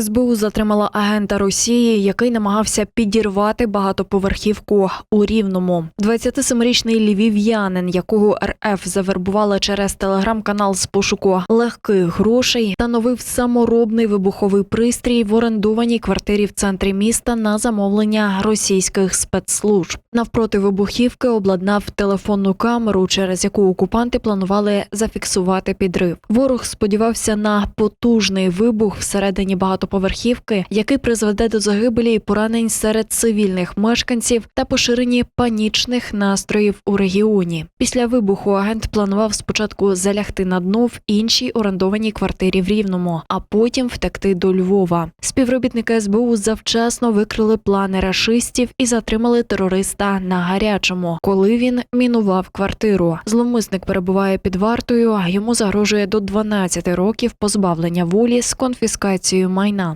СБУ затримала агента Росії, який намагався підірвати багатоповерхівку у Рівному. 27-річний львів'янин, якого РФ завербувала через телеграм-канал з пошуку легких грошей, встановив саморобний вибуховий пристрій в орендованій квартирі в центрі міста на замовлення російських спецслужб. Навпроти вибухівки обладнав телефонну камеру, через яку окупанти планували зафіксувати підрив. Ворог сподівався на потужний вибух всередині багатоповерхівки, який призведе до загибелі і поранень серед цивільних мешканців та поширенні панічних настроїв у регіоні. Після вибуху агент планував спочатку залягти на дно в іншій орендованій квартирі в Рівному, а потім втекти до Львова. Співробітники СБУ завчасно викрили плани рашистів і затримали терориста на гарячому, коли він мінував квартиру. Зловмисник перебуває під вартою, йому загрожує до 12 років позбавлення волі з конфіскацією майна. না